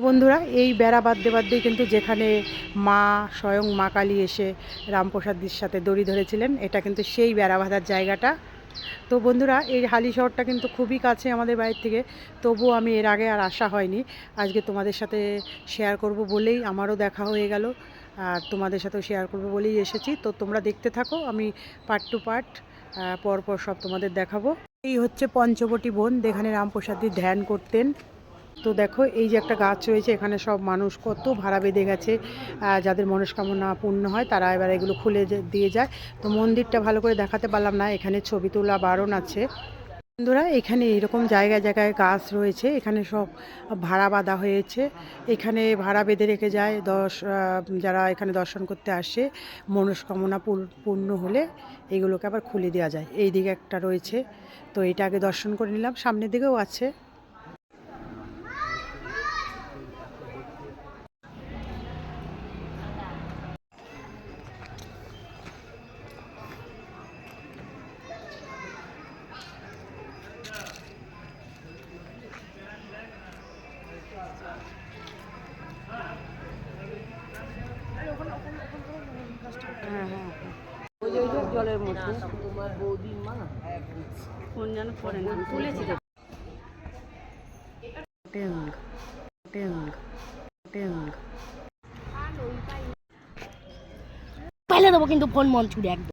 বন্ধুরা, এই বেড়া বাঁধতে বাঁধতেই কিন্তু যেখানে মা স্বয়ং মা কালী এসে রামপ্রসাদের সাথে দড়ি ধরেছিলেন, এটা কিন্তু সেই বেড়া বাঁধার জায়গাটা। তো বন্ধুরা, এই হালি শহরটা কিন্তু খুবই কাছে আমাদের বাড়ির থেকে, তবুও আমি এর আগে আর আসা হয়নি। আজকে তোমাদের সাথে শেয়ার করব বলেই আমারও দেখা হয়ে গেল, আর তোমাদের সাথেও শেয়ার করব বলেই এসেছি। তো তোমরা দেখতে থাকো, আমি পার্ট টু পার্ট পর পর সব তোমাদের দেখাবো। এই হচ্ছে পঞ্চবটি বন, যেখানে রামপ্রসাদী ধ্যান করতেন। তো দেখো, এই যে একটা গাছ রয়েছে, এখানে সব মানুষ কত ভাড়া বেঁধে গেছে যাদের মনস্কামনা পূর্ণ হয়, তারা এবার এগুলো খুলে দিয়ে যায়। তো মন্দিরটা ভালো করে দেখাতে পারলাম না, এখানে ছবি তোলা বারণ আছে। বন্ধুরা, এখানে এরকম জায়গায় জায়গায় গাছ রয়েছে, এখানে সব ভাড়া বাঁধা হয়েছে। এখানে ভাড়া বেঁধে রেখে যায় দশ যারা এখানে দর্শন করতে আসে, মনস্কামনা পূর্ণ হলে এগুলোকে আবার খুলে দেওয়া যায়। এই দিকে একটা রয়েছে, তো এটা আগে দর্শন করে নিলাম, সামনের দিকেও আছে। হ্যাঁ হ্যাঁ ওই যে জলের মধ্যে। মা কোন যেন পড়ে না তুলেছি তো। টেং টেং টেং পাইলে দেবো কিন্তু ফোন মন ছুড়ে একদম।